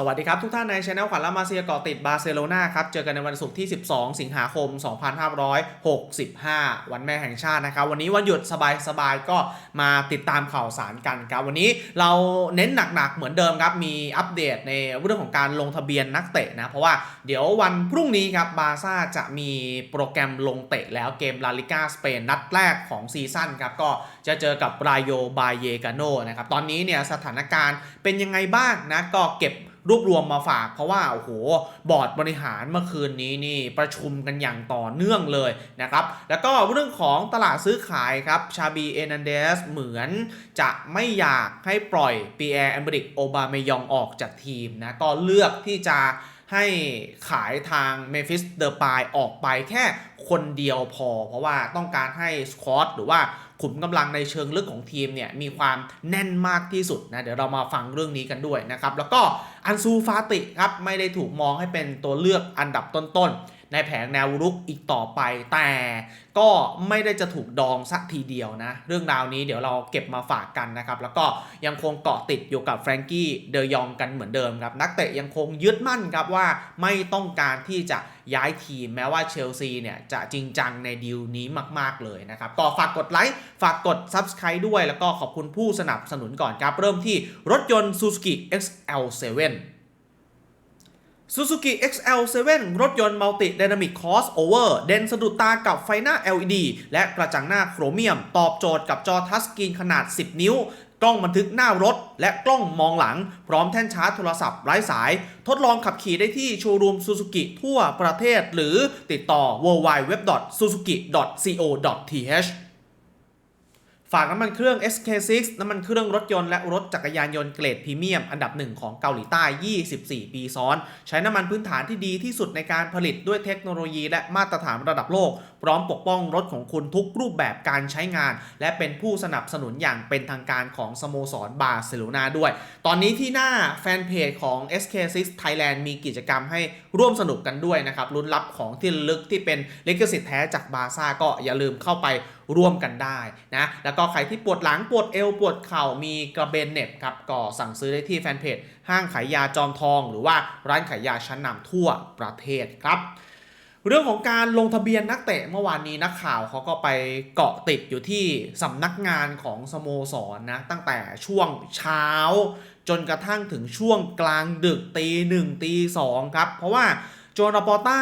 สวัสดีครับ ทุกท่านในช anel ขวัญละมาเซียเกาะติดบาร์เซโลนาครับ เจอกันในวันศุกร์ที่ 12 สิงหาคม 2565 วันแม่แห่งชาตินะครับ วันนี้วันหยุดสบายๆ ก็มาติดตามข่าวสารกันครับ วันนี้เราเน้นหนักๆ เหมือนเดิมครับ มีอัปเดตในเรื่องของการลงทะเบียนนักเตะนะ เพราะว่าเดี๋ยววันพรุ่งนี้ครับบาร์ซ่าจะมีโปรแกรมลงเตะแล้วเกมลาลิก้าสเปนนัดแรกของซีซั่นครับก็จะเจอกับรายโยบายเยกาโนนะครับตอนนี้เนี่ยสถานการณ์เป็นยังไงบ้างนะก็เก็บ รวบรวมมาฝากเพราะว่าโอ้โหบอร์ดบริหารเมื่อคืนนี้นี่ประชุมกันอย่างต่อเนื่องเลยนะครับ แล้วก็เรื่องของตลาดซื้อขายครับชาบีเอนันเดสเหมือนจะไม่อยากให้ปล่อยปีแอร์แอมบริกโอบาเมยองออกจากทีมนะก็เลือกที่จะ ให้ขายทางเมฟิสเดอร์ปายออกไปแค่คนเดียวพอ เพราะว่าต้องการให้สคอตหรือว่าขุมกำลังในเชิงลึกของทีมเนี่ยมีความแน่นมากที่สุดนะเดี๋ยวเรามาฟังเรื่องนี้กันด้วยนะครับ แล้วก็อันซูฟาติครับไม่ได้ถูกมองให้เป็นตัวเลือกอันดับต้นๆ ในแผงแนวรุกอีกต่อไป แต่ก็ไม่ได้จะถูกดองสักทีเดียวนะ เรื่องราวนี้เดี๋ยวเราเก็บมาฝากกันนะครับ แล้วก็ยังคงเกาะติดอยู่กับแฟรงกี้เดยองกันเหมือนเดิมครับ นักเตะยังคงยึดมั่นครับว่าไม่ต้องการที่จะย้ายทีมแม้ว่าเชลซีเนี่ยจะจริงจังในดีลนี้มาก ๆ เลยนะครับก็ฝากกดไลค์ ฝากกด Subscribe ด้วย แล้วก็ขอบคุณผู้สนับสนุนก่อนครับ เริ่มที่รถยนต์ Suzuki XL7 Suzuki XL7 รถยนต์ Multi Dynamic Crossover เด่นสะดุดตากับไฟหน้า LED และกระจังหน้าโครเมียม ตอบโจทย์กับจอทัชสกรีนขนาด 10 นิ้ว กล้องบันทึกหน้ารถ และกล้องมองหลัง พร้อมแท่นชาร์จโทรศัพท์ไร้สาย ทดลองขับขี่ได้ที่โชว์รูม Suzuki ทั่วประเทศ หรือติดต่อ www.suzuki.co.th ฝากน้ำมันเครื่อง SK6 น้ำมันเครื่องรถยนต์และรถจักรยานยนต์เกรดพรีเมียม อันดับหนึ่งของเกาหลีใต้ 24 ปีซ้อน ใช้น้ำมันพื้นฐานที่ดีที่สุดในการผลิตด้วยเทคโนโลยีและมาตรฐานระดับโลกพร้อมปกป้องรถของคุณทุกรูปแบบการใช้งาน และเป็นผู้สนับสนุนอย่างเป็นทางการของสโมสรบาร์เซโลนาด้วย ตอนนี้ที่หน้าแฟนเพจของ SK6 Thailand มีกิจกรรมให้ร่วมสนุกกันด้วยนะครับลุ้นรับของที่ลึกที่เป็นลิขสิทธิ์แท้จากบาซ่าก็อย่าลืมเข้าไปร่วมกันได้นะ แล้วก็ใครที่ปวดหลังปวดเอวปวดเข่ามีกระเบนเน็บครับก็สั่งซื้อได้ที่แฟนเพจห้างขายยาจอมทอง หรือว่าร้านขายยาชั้นนำทั่วประเทศครับ เรื่องของการลงทะเบียนนักเตะเมื่อวานนี้นักข่าวเขาก็ไปเกาะติดอยู่ที่สำนักงานของสโมสรนนะตั้งแต่ช่วงเช้า จนกระทั่งถึงช่วงกลางดึกตีหนึ่งตีสองครับ เพราะว่าโจนาปอต้า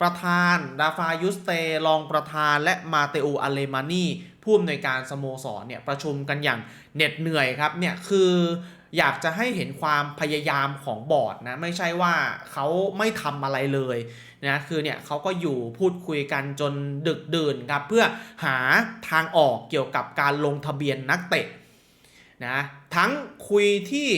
ประธาน ดาฟายุสเตรองประธาน และมาเตอูอเลมานีผู้อำนวยการสโมสรเนี่ยประชุมกันอย่างเหน็ดเหนื่อยครับเนี่ยคืออยากจะให้เห็นความพยายามของบอร์ดนะไม่ใช่ว่าเขาไม่ทำอะไรเลย นะคือเนี่ยเขาก็อยู่พูดคุยกันจนดึกดื่นครับเพื่อหาทางออกเกี่ยวกับการลงทะเบียนนักเตะนะทั้งคุยที่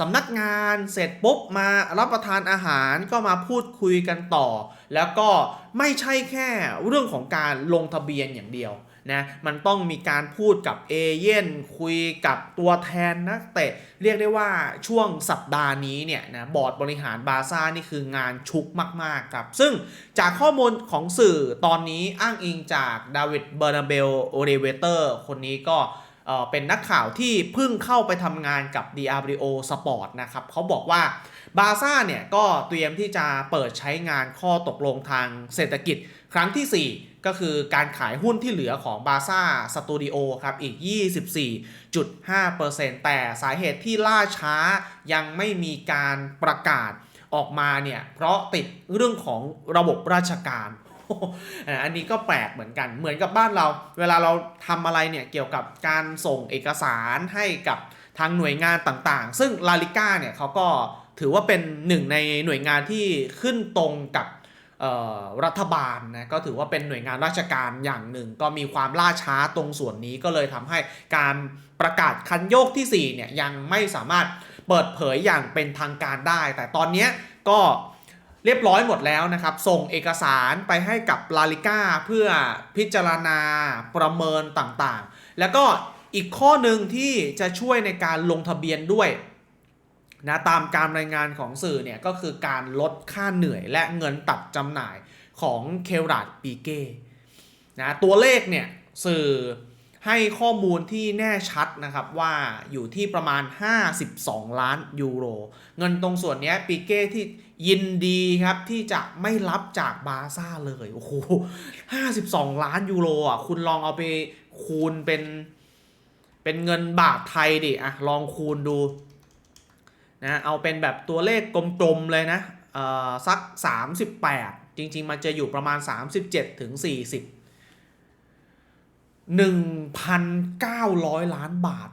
สำนักงานเสร็จปุ๊บมารับประทานอาหารก็มาพูดคุยกันต่อ แล้วก็ไม่ใช่แค่เรื่องของการลงทะเบียนอย่างเดียว นะมันต้องมีการพูดกับเอเย่นคุยกับตัวแทนนักเตะเรียกได้ว่าช่วงสัปดาห์นี้เนี่ยนะบอร์ดบริหารบาซ่านี่คืองานชุกมาก ๆ ครับ ซึ่งจากข้อมูลของสื่อตอนนี้อ้างอิงจากดาวิดเบอร์นาเบลโอเรเวเตอร์คนนี้ก็เป็นนักข่าวที่เพิ่งเข้าไปทำงานกับ d r o Sport นะครับเขาบอกว่าบาซ่าเนี่ยก็เตรียมที่จะเปิดใช้งานข้อตกลงทางเศรษฐกิจครั้งที่ 4 ก็คือการขายหุ้นที่เหลือของบาซ่าสตูดิโอครับอีก 24.5%แต่สาเหตุที่ล่าช้ายังไม่มีการประกาศออกมาเนี่ยเพราะติดเรื่องของระบบราชการ อันนี้ก็แปลกเหมือนกัน เหมือนกับบ้านเรา เวลาเราทำอะไรเนี่ยเกี่ยวกับการส่งเอกสารให้กับทางหน่วยงานต่างๆ ซึ่งลาลิก้าเนี่ยเขาก็ถือว่าเป็นหนึ่งในหน่วยงานที่ขึ้นตรงกับ รัฐบาลนะก็ถือว่าเป็นหน่วยงานราชการอย่างหนึ่ง ก็มีความล่าช้าตรงส่วนนี้ก็เลยทำให้การประกาศคันโยกที่4เนี่ยยังไม่สามารถเปิดเผยอย่างเป็นทางการได้ แต่ตอนนี้ก็เรียบร้อยหมดแล้วนะครับ ส่งเอกสารไปให้กับลาลิก้าเพื่อพิจารณาประเมินต่างๆ แล้วก็อีกข้อหนึ่งที่จะช่วยในการลงทะเบียนด้วย นะตามการรายงานของสื่อเนี่ยก็คือการลดค่าเหนื่อยและเงินตัดจำหน่ายของเคลราดปีเก้นะตัวเลขเนี่ยสื่อให้ข้อมูลที่แน่ชัดนะครับว่าอยู่ที่ประมาณ 52 ล้านยูโร เงินตรงส่วนนี้ปีเก้ที่ยินดีครับที่จะไม่รับจากบาซ่าเลยโอ้โห52 ล้านยูโรอะคุณลองเอาไปคูณเป็นเป็นเงินบาทไทยดิอะลองคูณดู นะเอาเป็นแบบตัวเลขกลมๆเลยนะสัก 38 จริง ๆ มันจะอยู่ประมาณ 37ถึง40 1,900 ล้านบาท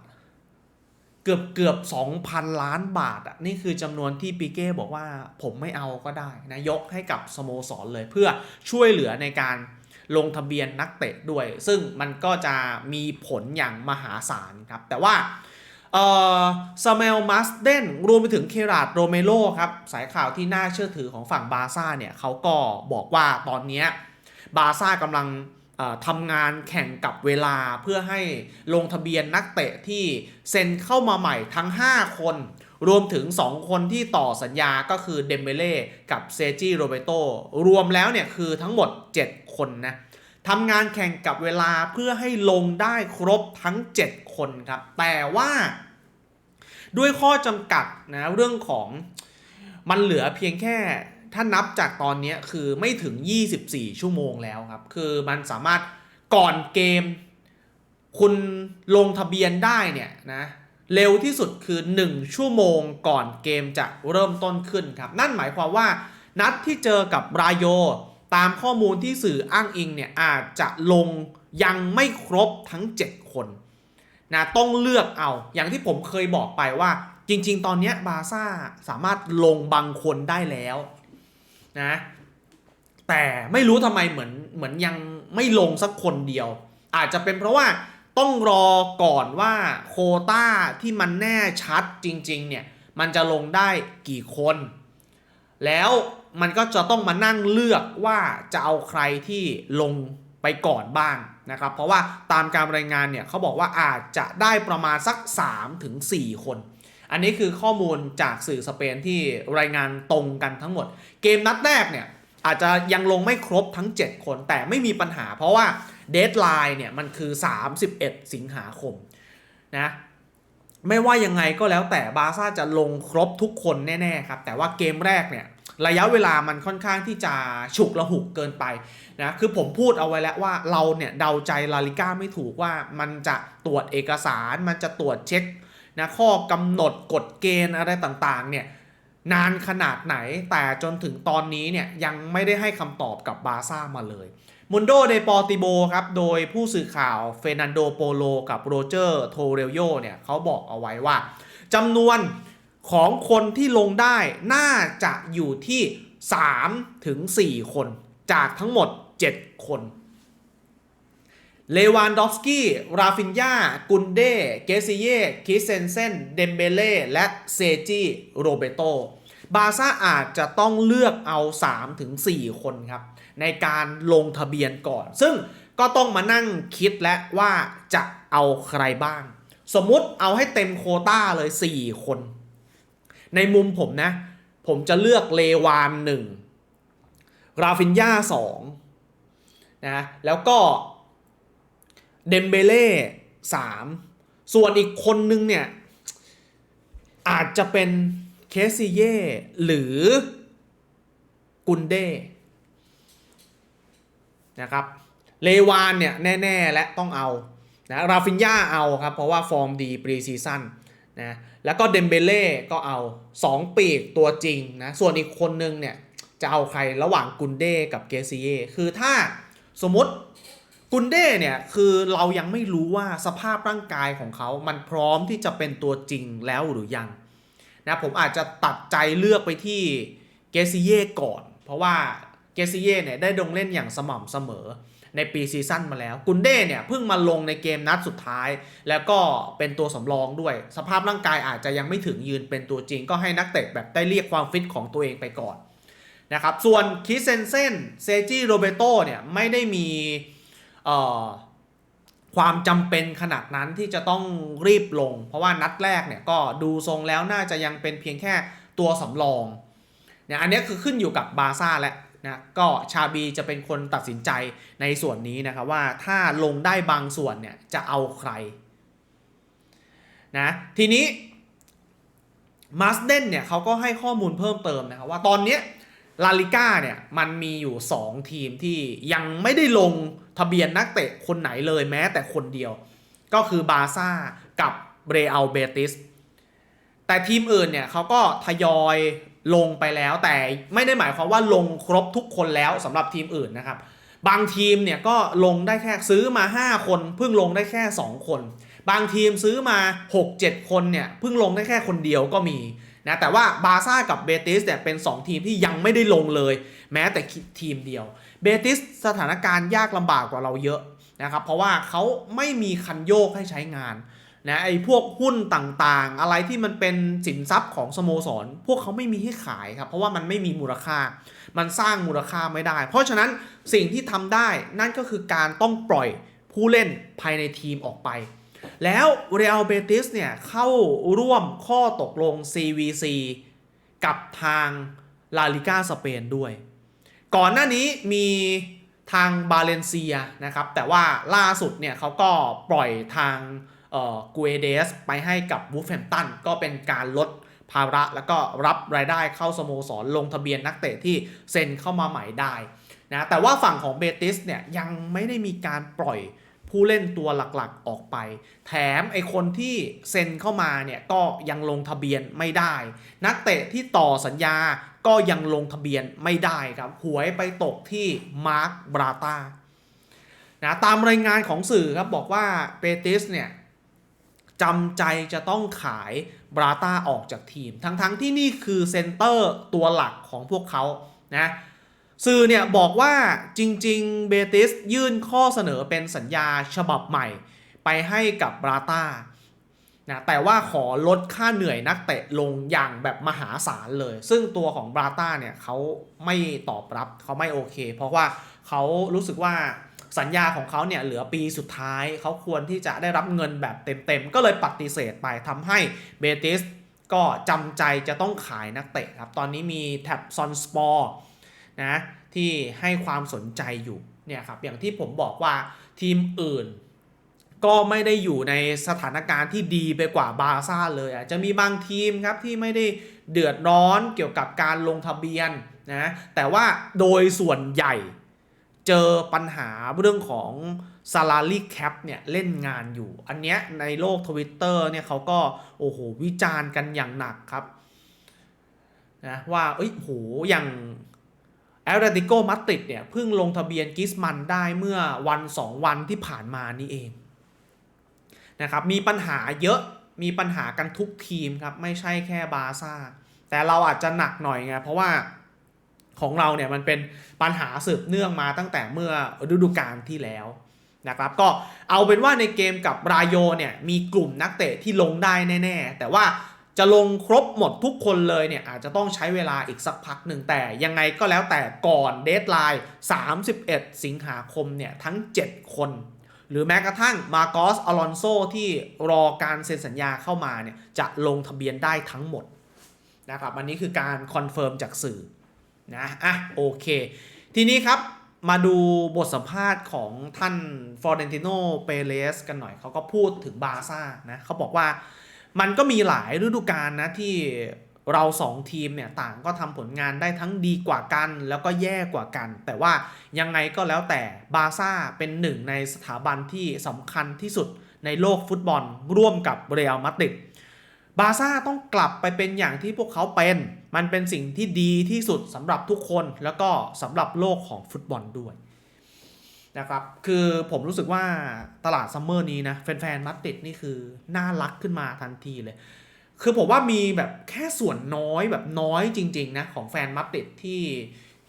เกือบเกือบ 2,000 ล้านบาทอะนี่คือจำนวนที่ปีเก้บอกว่าผมไม่เอาก็ได้นะยกให้กับสโมสรเลยเพื่อช่วยเหลือในการลงทะเบียนนักเตะด้วย ซึ่งมันก็จะมีผลอย่างมหาศาลครับ แต่ว่า เอ่อซาเมลมัสเดนรวมไปถึงเคราดโรเมโลครับ สายข่าวที่น่าเชื่อถือของฝั่งบาร์ซ่าเนี่ยเขาก็บอกว่าตอนนี้บาร์ซ่ากำลังทำงานแข่งกับเวลาเพื่อให้ลงทะเบียนนักเตะที่เซ็นเข้ามาใหม่ทั้ง 5 คน รวมถึง 2 คนที่ต่อสัญญาก็คือเดมเบเล่กับเซจิโรเบโตรวมแล้วเนี่ยคือทั้งหมด 7 คนนะทำงานแข่งกับเวลาเพื่อให้ลงได้ครบทั้ง 7 คนครับ แต่ว่า ด้วยข้อจำกัดนะเรื่องของมันเหลือเพียงแค่ถ้านับจากตอนนี้คือไม่ถึง 24 ชั่วโมงแล้วครับ คือมันสามารถก่อนเกม คุณลงทะเบียนได้เนี่ยนะเร็วที่สุดคือ 1 ชั่วโมงก่อนเกมจะเริ่มต้นขึ้นครับ นั่นหมายความว่านัดที่เจอกับรายโย ตามข้อมูลที่สื่ออ้างอิงเนี่ยอาจจะลงยังไม่ครบทั้ง 7 คน นะต้องเลือกเอา อย่างที่ผมเคยบอกไปว่า จริง ๆ ตอนนี้บาซ่าสามารถลงบางคนได้แล้วนะแต่ไม่รู้ทำไมเหมือนเหมือนยังไม่ลงสักคนเดียว อาจจะเป็นเพราะว่าต้องรอก่อนว่าโคต้าที่มันแน่ชัดจริง ๆ เนี่ย มันจะลงได้กี่คน แล้วมันก็จะต้องมานั่งเลือกว่าจะเอาใครที่ลงไปก่อนบ้าง นะครับ เพราะว่าตามการรายงานเนี่ยเขาบอกว่าอาจจะได้ประมาณสัก 3-4 คน อันนี้คือข้อมูลจากสื่อสเปนที่รายงานตรงกันทั้งหมด เกมนัดแรกเนี่ยอาจจะยังลงไม่ครบทั้ง 7 คน แต่ไม่มีปัญหา เพราะว่าเดทไลน์เนี่ยมันคือ 31 สิงหาคมนะไม่ว่ายังไงก็แล้วแต่บาซ่าจะลงครบทุกคนแน่ๆครับแต่ว่าเกมแรกเนี่ย ระยะเวลามันค่อนข้างที่จะฉุกละหุกเกินไปนะคือผมพูดเอาไว้แล้วว่าเราเนี่ยเดาใจลาลิก้าไม่ถูกว่ามันจะตรวจเอกสาร มันจะตรวจเช็คนะข้อกำหนดกฎเกณฑ์อะไรต่างๆเนี่ยนานขนาดไหนแต่จนถึงตอนนี้เนี่ยยังไม่ได้ให้คำตอบกับบาซ่ามาเลยมุนโดเดปอติโบครับ โดยผู้สื่อข่าวเฟนันโดโปโลกับโรเจอร์โทเรลโยเนี่ยเขาบอกเอาไว้ว่าจำนวน ของคนที่ลงได้น่าจะอยู่ที่3ถึง4คน จากทั้งหมด 7 คน เลวานดอฟสกี้ ราฟินยากุนเด เกซิเย่คิเซนเซน เดมเบเล่ และเซจิโรเบโต บาซ่าอาจจะต้องเลือกเอา3-4คนครับ ในการลงทะเบียนก่อน ซึ่งก็ต้องมานั่งคิดแล้วว่าจะเอาใครบ้าง สมมุติเอาให้เต็มโคต้าเลย 4 คน ในมุมผมนะ ผมจะเลือกเลวาน1ราฟินยา2นะแล้วก็เดมเบเล่สามส่วนอีกคนนึงเนี่ย อาจจะเป็นเคสซิเย่หรือกุนเด้นะครับเลวานเนี่ย แน่ ๆ และต้องเอานะราฟินยาเอาครับ เพราะว่าฟอร์มดีปรีซีซั่นนะ แล้วก็เดมเบเล่ก็เอา 2 ปีกตัวจริงนะ ส่วนอีกคนนึงเนี่ย จะเอาใครระหว่างกุนเด้กับเกซิเย่คือถ้าสมมติกุนเด้เนี่ยคือเรายังไม่รู้ว่าสภาพร่างกายของเขา มันพร้อมที่จะเป็นตัวจริงแล้วหรือยังนะผมอาจจะตัดใจเลือกไปที่เกซิเย่ก่อน เพราะว่าเกซิเย่เนี่ยได้ลงเล่นอย่างสม่ำเสมอ ในปีซีซั่นมาแล้ว กุนเด้เนี่ยเพิ่งมาลงในเกมนัดสุดท้าย แล้วก็เป็นตัวสำรองด้วย สภาพร่างกายอาจจะยังไม่ถึงยืนเป็นตัวจริง ก็ให้นักเตะแบบได้เรียกความฟิตของตัวเองไปก่อนนะครับ ส่วนคิเซนเซนเซจิโรเบโตเนี่ยไม่ได้มีความจำเป็นขนาดนั้นที่จะต้องรีบลง เพราะว่านัดแรกเนี่ยก็ดูทรงแล้วน่าจะยังเป็นเพียงแค่ตัวสำรองเนี่ยอันนี้คือขึ้นอยู่กับบาซ่าแล้ว นะก็ชาบีจะเป็นคนตัดสินใจในส่วนนี้นะครับว่าถ้าลงได้บางส่วนเนี่ยจะเอาใครนะทีนี้มาสเดนเนี่ยเขาก็ให้ข้อมูลเพิ่มเติมนะครับว่าตอนนี้ลาลิก้าเนี่ยมันมีอยู่ 2 ทีมที่ยังไม่ได้ลงทะเบียนนักเตะคนไหนเลยแม้แต่คนเดียว ก็คือบาซ่ากับเรอัลเบติสแต่ทีมอื่นเนี่ยเขาก็ทยอย ลงไปแล้วแต่ไม่ได้หมายความว่าลงครบทุกคนแล้วสำหรับทีมอื่นนะครับ บางทีมเนี่ยก็ลงได้แค่ซื้อมา 5 คน เพิ่งลงได้แค่ 2 คน บางทีมซื้อมา 6-7 คนเนี่ยเพิ่งลงได้แค่คนเดียวก็มีนะแต่ว่าบาซ่ากับเบติสเนี่ยเป็น 2 ทีมที่ยังไม่ได้ลงเลย แม้แต่ทีมเดียวเบติสสถานการณ์ยากลำบากกว่าเราเยอะนะครับเพราะว่าเขาไม่มีคันโยกให้ใช้งาน นะไอ้พวกหุ้นต่างๆ อะไรที่มันเป็นสินทรัพย์ของสโมสร พวกเขาไม่มีให้ขายครับ เพราะว่ามันไม่มีมูลค่า มันสร้างมูลค่าไม่ได้ เพราะฉะนั้นสิ่งที่ทำได้นั่นก็คือการต้องปล่อยผู้เล่นภายในทีมออกไป แล้วเรอัลเบติสเนี่ยเข้าร่วมข้อตกลง CVC กับทางลาลิก้าสเปนด้วย ก่อนหน้านี้มีทางบาเลนเซียนะครับ แต่ว่าล่าสุดเนี่ยเขาก็ปล่อยทาง กูเอเดสไปให้กับวูฟแฮมตันก็เป็นการลดภาระแล้วก็รับรายได้เข้าสโมสรลงทะเบียนนักเตะที่เซ็นเข้ามาใหม่ได้นะแต่ว่าฝั่งของเบติสเนี่ยยังไม่ได้มีการปล่อยผู้เล่นตัวหลักๆออกไป แถมไอคนที่เซ็นเข้ามาเนี่ยก็ยังลงทะเบียนไม่ได้ นักเตะที่ต่อสัญญาก็ยังลงทะเบียนไม่ได้ครับ หวยไปตกที่มาร์คบราตานะตามรายงานของสื่อครับบอกว่าเบติสเนี่ย จำใจจะต้องขายบราต้าออกจากทีม ทั้งๆทที่นี่คือเซนเตอร์ตัวหลักของพวกเขานะสื่อเนี่ยบอกว่าจริงๆเบติสยื่นข้อเสนอเป็นสัญญาฉบับใหม่ ไปให้กับบราต้านะแต่ว่าขอลดค่าเหนื่อยนักเตะลงอย่างแบบมหาศาลเลย ซึ่งตัวของบราต้าเนี่ยเขาไม่ตอบรับเขาไม่โอเค เพราะว่าเขารู้สึกว่า สัญญาของเขาเนี่ยเหลือปีสุดท้ายเขาควรที่จะได้รับเงินแบบเต็มๆ ก็เลยปฏิเสธไปทำให้เบติสก็จำใจจะต้องขายนักเตะครับ ตอนนี้มีแท็บซอนสปอร์นะที่ให้ความสนใจอยู่เนี่ยครับอย่างที่ผมบอกว่าทีมอื่น ก็ไม่ได้อยู่ในสถานการณ์ที่ดีไปกว่าบาร์ซ่าเลยอะจะมีบางทีมครับที่ไม่ได้เดือดร้อนเกี่ยวกับการลงทะเบียนนะแต่ว่าโดยส่วนใหญ่ เจอปัญหาเรื่องของ salary cap เนี่ยเล่นงานอยู่ อันเนี้ยในโลกทวิตเตอร์เนี่ยเขาก็โอ้โหวิจารณ์กันอย่างหนักครับนะว่าเอ้ยโหอย่างแอลเรติโกมาติดเนี่ยเพิ่งลงทะเบียนกิสมันได้เมื่อวันสองวันที่ผ่านมานี่เองนะครับมีปัญหาเยอะมีปัญหากันทุกทีมครับ ไม่ใช่แค่บาซ่า แต่เราอาจจะหนักหน่อยไงเพราะว่า ของเราเนี่ยมันเป็นปัญหาสืบเนื่องมาตั้งแต่เมื่อฤดูกาลที่แล้วนะครับก็เอาเป็นว่าในเกมกับรายโยเนี่ยมีกลุ่มนักเตะที่ลงได้แน่ๆ แต่ว่าจะลงครบหมดทุกคนเลยเนี่ยอาจจะต้องใช้เวลาอีกสักพักหนึ่งแต่ยังไงก็แล้วแต่ก่อนเดทไลน์ 31 สิงหาคมเนี่ยทั้ง 7 คน หรือแม้กระทั่งมาโกสอลอนโซที่รอการเซ็นสัญญาเข้ามาเนี่ยจะลงทะเบียนได้ทั้งหมดนะครับอันนี้คือการคอนเฟิร์มจากสื่อ นะอะโอเค ทีนี้ครับมาดูบทสัมภาษณ์ของท่านฟอร์เรนติโนเปเรสกันหน่อยเขาก็พูดถึงบาซ่านะเขาบอกว่ามันก็มีหลายฤดูกาลนะที่เราสองทีมเนี่ยต่างก็ทำผลงานได้ทั้งดีกว่ากัน แล้วก็แย่กว่ากัน แต่ว่ายังไงก็แล้วแต่บาซ่าเป็นหนึ่งในสถาบันที่สำคัญที่สุดในโลกฟุตบอลร่วมกับเรอัลมาดริดบาซ่าต้องกลับไปเป็นอย่างที่พวกเขาเป็น มันเป็นสิ่งที่ดีที่สุดสำหรับทุกคนแล้วก็สำหรับโลกของฟุตบอลด้วยนะครับ คือผมรู้สึกว่าตลาดซัมเมอร์นี้นะแฟนๆมัดติดนี่คือน่ารักขึ้นมาทันทีเลย คือผมว่ามีแบบแค่ส่วนน้อยแบบน้อยจริงๆนะของแฟนมัดติดที่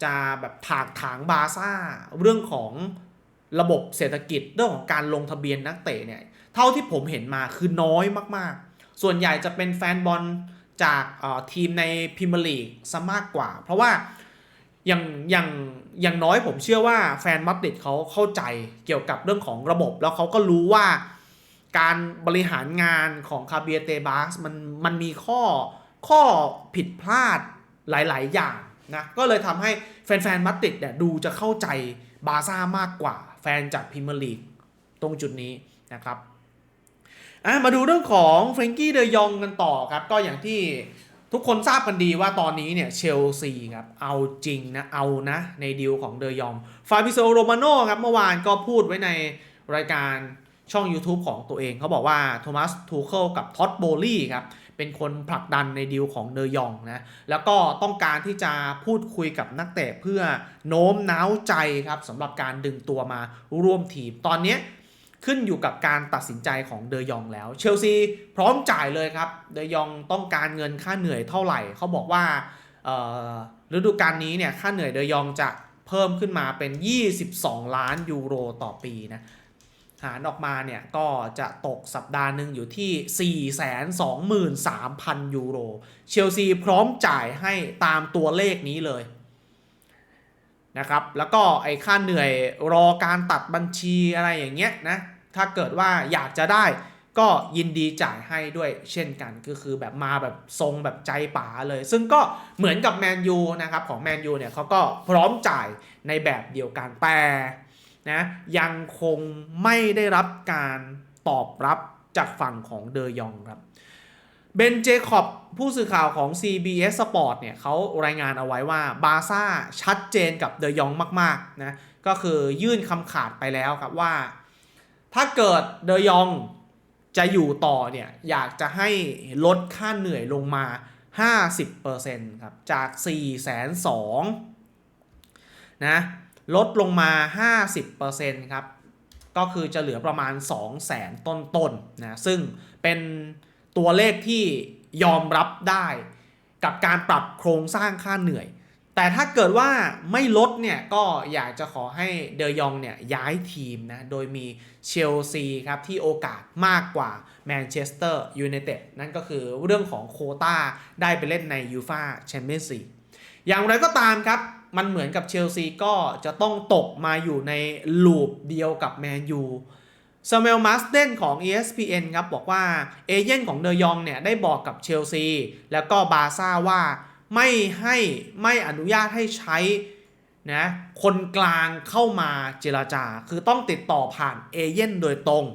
จะแบบถากถางบาซ่าเรื่องของระบบเศรษฐกิจเรื่องของการลงทะเบียนนักเตะเนี่ย เท่าที่ผมเห็นมาคือน้อยมากๆ ส่วนใหญ่จะเป็นแฟนบอล จากทีมในพรีเมลีกซะมากกว่า เพราะว่าอย่างอย่างอย่างน้อยผมเชื่อว่าแฟนมาดริดเขาเข้าใจเกี่ยวกับเรื่องของระบบ แล้วเขาก็รู้ว่าการบริหารงานของคาเบียเตบาสมันมันมีข้อข้อผิดพลาดหลาย ๆ อย่างนะก็เลยทำให้แฟนๆมาดริดเนี่ยดูจะเข้าใจบาซ่ามากกว่าแฟนจากพรีเมลีกตรงจุดนี้นะครับ อะมาดูเรื่องของเฟรงกี้เดยองกันต่อครับ ก็อย่างที่ทุกคนทราบกันดีว่าตอนนี้เนี่ยเชลซีครับเอาจริงนะเอานะในดีลของเดยองฟาบิโซโรมาโนครับเมื่อวานก็พูดไว้ในรายการช่อง YouTube ของตัวเองเขาบอกว่าโทมัสทูเคิลกับท็อตโบลี่ครับเป็นคนผลักดันในดีลของเดยองนะแล้วก็ต้องการที่จะพูดคุยกับนักเตะเพื่อโน้มน้าวใจครับสำหรับการดึงตัวมาร่วมทีมตอนนี้ ขึ้นอยู่กับการตัดสินใจของเดยองแล้ว เชลซีพร้อมจ่ายเลยครับ เดยองต้องการเงินค่าเหนื่อยเท่าไหร่ เขาบอกว่าฤดูกาลนี้เนี่ยค่าเหนื่อยเดยองจะเพิ่มขึ้นมาเป็น 22 ล้านยูโรต่อปีนะหารออกมาเนี่ยก็จะตกสัปดาห์หนึ่งอยู่ที่ 423,000 ยูโร เชลซีพร้อมจ่ายให้ตามตัวเลขนี้เลย นะครับ แล้วก็ไอ้ค่าเหนื่อยรอการตัดบัญชีอะไรอย่างเงี้ยนะ ถ้าเกิดว่าอยากจะได้ก็ยินดีจ่ายให้ด้วยเช่นกันก็คือแบบมาแบบทรงแบบใจป๋าเลย ซึ่งก็เหมือนกับแมนยูนะครับของแมนยูเนี่ยเขาก็พร้อมจ่ายในแบบเดียวกันแต่นะยังคงไม่ได้รับการตอบรับจากฝั่งของเดยองครับ เบนเจคอบผู้สื่อข่าวของ CBS Sport เนี่ยเขารายงานเอาไว้ว่าบาซ่าชัดเจนกับเดยองมากๆนะก็คือยื่นคำขาดไปแล้วครับว่า ถ้าเกิดเดยองจะอยู่ต่อเนี่ยอยากจะให้ลดค่าเหนื่อยลงมา 50%ครับจาก4 2 0 0 0นะลดลงมา 50%ครับก็คือจะเหลือประมาณ 2 0 0 0 0 0 ต้นๆนนะซึ่งเป็น ตัวเลขที่ยอมรับได้กับการปรับโครงสร้างค่าเหนื่อย แต่ถ้าเกิดว่าไม่ลดเนี่ยก็อยากจะขอให้เดยองเนี่ยย้ายทีมนะ โดยมีเชลซีครับที่โอกาสมากกว่าแมนเชสเตอร์ยูไนเต็ดนั่นก็คือเรื่องของโคต้าได้ไปเล่นในยูฟาแชมเปี้ยนส์ลีกอย่างไรก็ตามครับ มันเหมือนกับเชลซีก็จะต้องตกมาอยู่ในลูปเดียวกับแมนยู ซามูเอลมาสเดนของ ESPN ครับบอกว่าเอเย่นของเดยองเนี่ยได้บอกกับเชลซี แล้วก็บาร์ซ่าว่าไม่ให้ไม่อนุญาตให้ใช้นะคนกลางเข้ามาเจราจา คือต้องติดต่อผ่านเอเย่นโดยตรง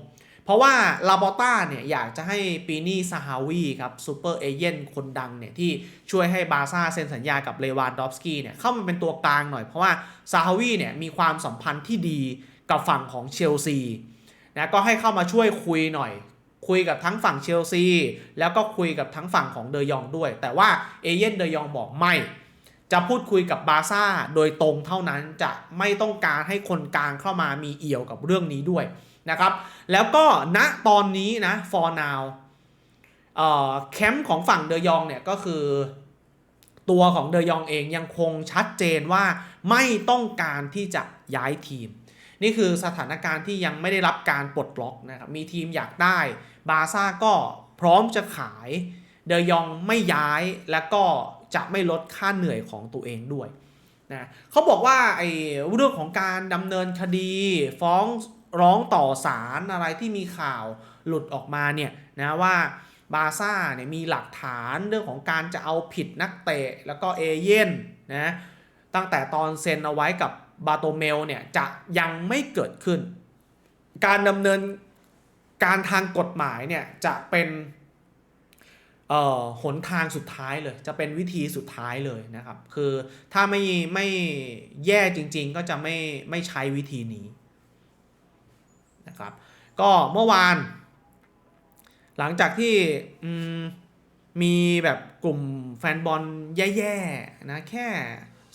เพราะว่าลาบอต้าเนี่ยอยากจะให้ปีนี่ซาฮาวีครับซูเปอร์เอเย่นคนดังเนี่ยที่ช่วยให้บาร์ซ่าเซ็นสัญญากับเลวานดอฟสกี้เนี่ยเข้ามาเป็นตัวกลางหน่อยเพราะว่าซาฮาวีเนี่ยมีความสัมพันธ์ที่ดีกับฝั่งของเชลซี นะก็ให้เข้ามาช่วยคุยหน่อย คุยกับทั้งฝั่งเชลซี แล้วก็คุยกับทั้งฝั่งของเดยองด้วย แต่ว่าเอเย่นเดยองบอกไม่ จะพูดคุยกับบาซ่าโดยตรงเท่านั้นจะไม่ต้องการให้คนกลางเข้ามามีเอี่ยวกับเรื่องนี้ด้วยนะครับ แล้วก็ณตอนนี้นะ for now เอ่อแคมป์ของฝั่งเดยองเนี่ยก็คือตัวของเดยองเองยังคงชัดเจนว่าไม่ต้องการที่จะย้ายทีม นี่คือสถานการณ์ที่ยังไม่ได้รับการปลดล็อกนะครับ มีทีมอยากได้ บาซ่าก็พร้อมจะขาย เดยองไม่ย้ายแล้วก็จะไม่ลดค่าเหนื่อยของตัวเองด้วยนะเขาบอกว่าไอ้เรื่องของการดำเนินคดี ฟ้องร้องต่อศาลอะไรที่มีข่าวหลุดออกมาเนี่ยนะว่าบาซ่าเนี่ยมีหลักฐานเรื่องของการจะเอาผิดนักเตะแล้วก็เอเย่นนะตั้งแต่ตอนเซ็นเอาไว้กับ บาโตเมลเนี่ยจะยังไม่เกิดขึ้น การดำเนินการทางกฎหมายเนี่ยจะเป็นหนทางสุดท้ายเลย จะเป็นวิธีสุดท้ายเลยนะครับ คือถ้าไม่ไม่แย่จริงๆ ก็จะไม่ไม่ใช้วิธีนี้นะครับ ก็เมื่อวาน หลังจากที่มมีแบบกลุ่มแฟนบอลแย่ๆนะแค่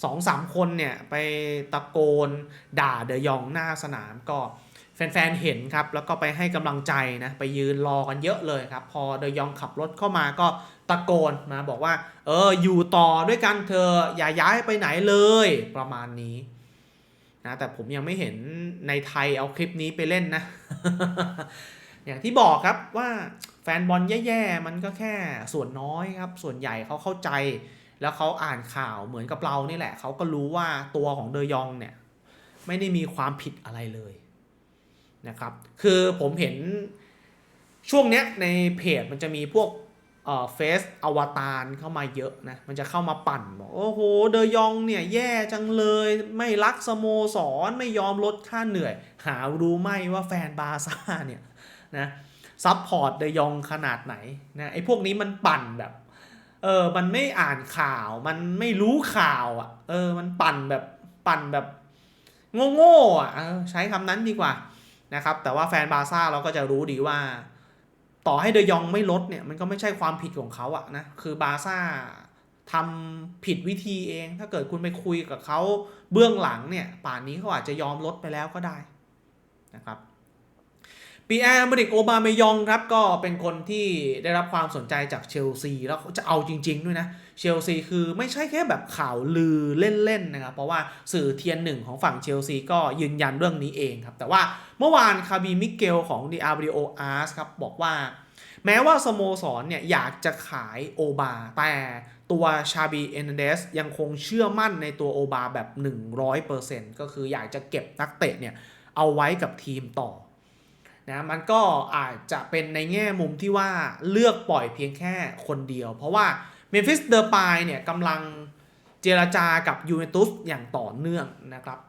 สองสามคนเนี่ยไปตะโกนด่าเดยองหน้าสนามก็แฟนๆ เห็นครับ แล้วก็ไปให้กำลังใจนะ ไปยืนรอกันเยอะเลยครับ พอเดยองขับรถเข้ามาก็ตะโกนมาบอกว่า เออ อยู่ต่อด้วยกันเธออย่าย้ายไปไหนเลยประมาณนี้นะแต่ผมยังไม่เห็นในไทยเอาคลิปนี้ไปเล่นนะ อย่างที่บอกครับว่าแฟนบอลแย่ๆ มันก็แค่ส่วนน้อยครับ ส่วนใหญ่เขาเข้าใจ แล้วเขาอ่านข่าวเหมือนกับเรานี่แหละ เขาก็รู้ว่าตัวของเดยองเนี่ย ไม่ได้มีความผิดอะไรเลยนะครับ คือผมเห็นช่วงเนี้ยในเพจมันจะมีพวกเฟซอวตารเข้ามาเยอะนะ มันจะเข้ามาปั่นบอกโอ้โห เดยองเนี่ยแย่จังเลย ไม่รักสโมสร ไม่ยอมลดค่าเหนื่อย หารู้ไหมว่าแฟนบาซ่าเนี่ยนะซับพอร์ตเดยองขนาดไหนนะไอ้พวกนี้มันปั่นแบบ เออ มันไม่อ่านข่าว มันไม่รู้ข่าวอะ เออ มันปั่นแบบปั่นแบบโง่ๆอะออใช้คำนั้นดีกว่านะครับ แต่ว่าแฟนบาร์ซ่าเราก็จะรู้ดีว่า ต่อให้เดยองไม่ลดเนี่ย มันก็ไม่ใช่ความผิดของเขาอะนะ คือบาร์ซ่าทำผิดวิธีเอง ถ้าเกิดคุณไปคุยกับเขาเบื้องหลังเนี่ย ป่านนี้เขาอาจจะยอมลดไปแล้วก็ได้นะครับ ปีแอร์มาริกโอบาเมยองครับก็เป็นคนที่ได้รับความสนใจจากเชลซีแล้วจะเอาจริง ๆ ด้วยนะ เชลซีคือไม่ใช่แค่แบบข่าวลือเล่น ๆ นะครับ เพราะว่าสื่อเทียนหนึ่งของฝั่งเชลซีก็ยืนยันเรื่องนี้เองครับ แต่ว่าเมื่อวานคาบีมิเกลของดิอาบริโออาร์สครับบอกว่า แม้ว่าสโมสรเนี่ยอยากจะขายโอบาแต่ตัวชาบีเอนเดสยังคงเชื่อมั่นในตัวโอบาแบบ 100%ก็คืออยากจะเก็บนักเตะเนี่ยเอาไว้กับทีมต่อ นะมันก็อาจจะเป็นในแง่มุมที่ว่าเลือกปล่อยเพียงแค่คนเดียว เพราะว่าเมมฟิสเดอร์ปายเนี่ยกำลังเจรจากับยูเวนตุสอย่างต่อเนื่องนะครับ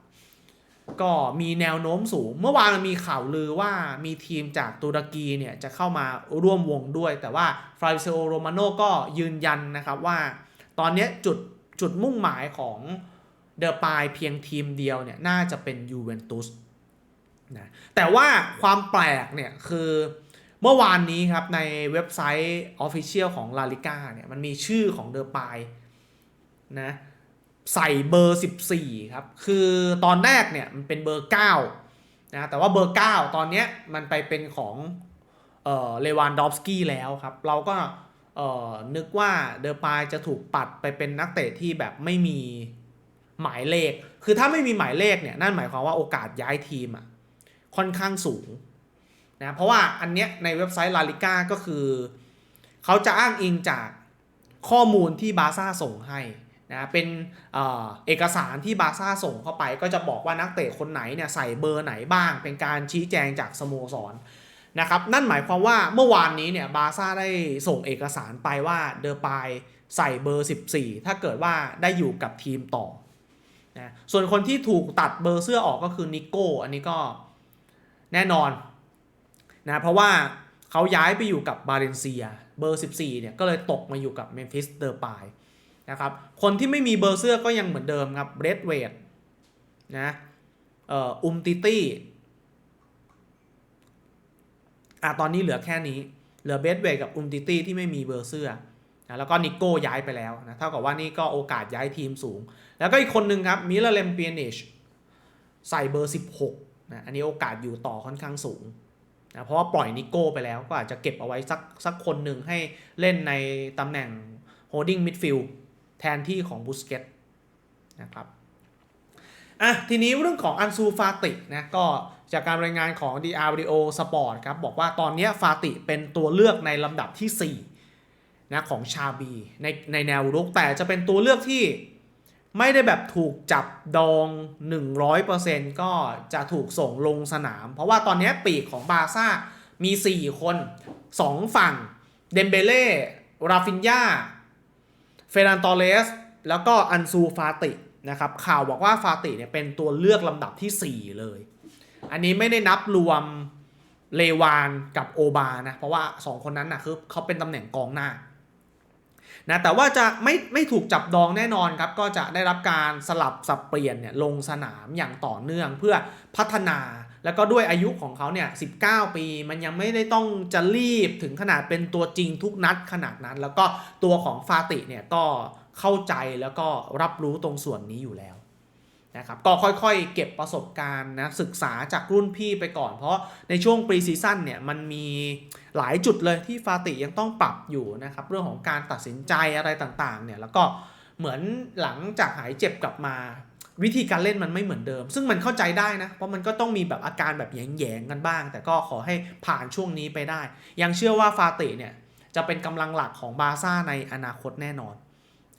ก็มีแนวโน้มสูง เมื่อวานมันมีข่าวลือว่ามีทีมจากตุรกีเนี่ยจะเข้ามาร่วมวงด้วย แต่ว่าฟรานเซโอโรมาโนก็ยืนยันนะครับว่า ตอนนี้จุดจุดมุ่งหมายของเดอร์ปายเพียงทีมเดียวเนี่ยน่าจะเป็นยูเวนตุส นะแต่ว่าความแปลกเนี่ยคือเมื่อวานนี้ครับในเว็บไซต์ Official ของลาลิก้าเนี่ยมันมีชื่อของเดอปายนะใส่เบอร์ 14 ครับ คือตอนแรกเนี่ยมันเป็นเบอร์9นะแต่ว่าเบอร์ 9 ตอนเนี้ยมันไปเป็นของเอ่อเลวานดอฟสกี้แล้วครับ เราก็เอ่อนึกว่าเดอปายจะถูกปัดไปเป็นนักเตะที่แบบไม่มีหมายเลข คือถ้าไม่มีหมายเลขเนี่ยนั่นหมายความว่าโอกาสย้ายทีมอะ ค่อนข้างสูงนะเพราะว่าอันเนี้ยในเว็บไซต์ลาลิก้าก็คือ เขาจะอ้างอิงจากข้อมูลที่บาซ่าส่งให้นะเป็นเออเอกสารที่บาซ่าส่งเข้าไป ก็จะบอกว่านักเตะคนไหนเนี่ยใส่เบอร์ไหนบ้าง เป็นการชี้แจงจากสโมสรนะครับนั่นหมายความว่าเมื่อวานนี้เนี่ยบาซ่าได้ส่งเอกสารไปว่าเดอปายใส่เบอร์ 14 ถ้าเกิดว่าได้อยู่กับทีมต่อนะส่วนคนที่ถูกตัดเบอร์เสื้อออกก็คือนิโก้อันนี้ก็ แน่นอนนะเพราะว่าเขาย้ายไปอยู่กับบาเลนเซียเบอร์ 14เนี่ยก็เลยตกมาอยู่กับเมมฟิสเดอร์ปายนะครับคนที่ไม่มีเบอร์เสื้อก็ยังเหมือนเดิมครับเบรดเวดนะเอ่ออุมติตี้อะตอนนี้เหลือแค่นี้ เหลือเบรดเวดกับอุมติตี้ที่ไม่มีเบอร์เสื้อนะแล้วก็นิโก้ย้ายไปแล้วนะเท่ากับว่านี่ก็โอกาสย้ายทีมสูง แล้วก็อีกคนหนึ่งครับมิลเลมเปียนิชใส่เบอร์ 16 นะอันนี้โอกาสอยู่ต่อค่อนข้างสูงนะเพราะว่าปล่อยนิโก้ไปแล้วก็อาจจะเก็บเอาไว้สักสักคนหนึ่งให้เล่นในตำแหน่ง holding midfield แทนที่ของบุสเกตนะครับอะทีนี้เรื่องของอันซูฟาตินะก็จากการรายงานของ d r v o Sport ครับบอกว่าตอนนี้ฟาติเป็นตัวเลือกในลำดับที่4นะของชาบีในในแนวรุกแต่จะเป็นตัวเลือกที่ ไม่ได้แบบถูกจับดอง 100%ก็จะถูกส่งลงสนาม เพราะว่าตอนนี้ปีกของบาซ่ามี 4 คน 2 ฝั่ง เดมเบเล่ ราฟินยาเฟรนันตอเลส แล้วก็อันซูฟาตินะครับ ข่าวบอกว่าฟาติเนี่ยเป็นตัวเลือกลำดับที่ 4 เลย อันนี้ไม่ได้นับรวมเลวานกับโอบานะ เพราะว่า 2 คนนั้นนะคือเขาเป็นตำแหน่งกองหน้า นะแต่ว่าจะไม่ไม่ถูกจับดองแน่นอนครับก็จะได้รับการสลับสับเปลี่ยนเนี่ยลงสนามอย่างต่อเนื่องเพื่อพัฒนา แล้วก็ด้วยอายุของเขาเนี่ย 19 ปี มันยังไม่ได้ต้องจะรีบถึงขนาดเป็นตัวจริงทุกนัดขนาดนั้น แล้วก็ตัวของฟาติเนี่ยก็เข้าใจแล้วก็รับรู้ตรงส่วนนี้อยู่แล้ว นะครับก็ค่อยๆ เก็บประสบการณ์นะศึกษาจากรุ่นพี่ไปก่อน เพราะในช่วงปรีซีซั่นเนี่ยมันมีหลายจุดเลยที่ฟาติยังต้องปรับอยู่นะครับเรื่องของการตัดสินใจอะไรต่างๆเนี่ยแล้วก็เหมือนหลังจากหายเจ็บกลับมา วิธีการเล่นมันไม่เหมือนเดิม ซึ่งมันเข้าใจได้นะ เพราะมันก็ต้องมีแบบอาการแบบแยงๆกันบ้าง แต่ก็ขอให้ผ่านช่วงนี้ไปได้ ยังเชื่อว่าฟาติเนี่ยจะเป็นกำลังหลักของบาร์ซ่าในอนาคตแน่นอน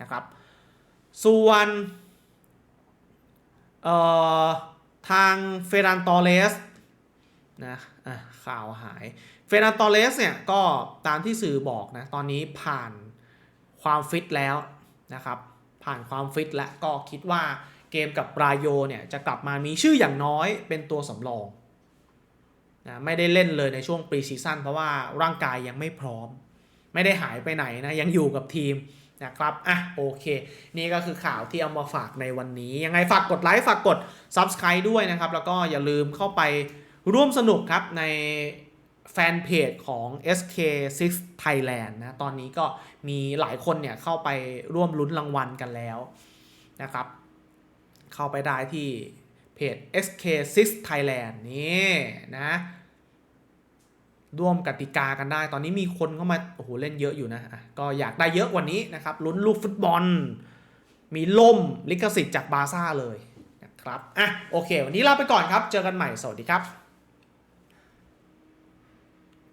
นะครับส่วน เอ่อทางเฟรันตอเรสนะอะข่าวหายเฟรันตอเรสเนี่ยก็ตามที่สื่อบอกนะตอนนี้ผ่านความฟิตแล้วนะครับผ่านความฟิตแล้วก็คิดว่าเกมกับรายโยเนี่ยจะกลับมามีชื่ออย่างน้อยเป็นตัวสำรองนะไม่ได้เล่นเลยในช่วงปรีซีซั่นเพราะว่าร่างกายยังไม่พร้อม ไม่ได้หายไปไหนนะยังอยู่กับทีม นะครับอะโอเค นี่ก็คือข่าวที่เอามาฝากในวันนี้ ยังไงฝากกดไลค์ฝากกด Subscribe ด้วยนะครับ แล้วก็อย่าลืมเข้าไปร่วมสนุกครับในแฟนเพจของ SK6 Thailand นะ ตอนนี้ก็มีหลายคนเนี่ยเข้าไปร่วมลุ้นรางวัลกันแล้วนะครับ เข้าไปได้ที่เพจ SK6 Thailand นี่นะ ร่วมกติกากันได้ ตอนนี้มีคนเข้ามาโอ้โหเล่นเยอะอยู่นะะก็อยากได้เยอะกว่านี้นะครับลุ้นลูกฟุตบอล มีล่มลิขสิทธิ์จากบาซ่าเลยนะครับอะโอเค วันนี้ลาไปก่อนครับ เจอกันใหม่สวัสดีครับ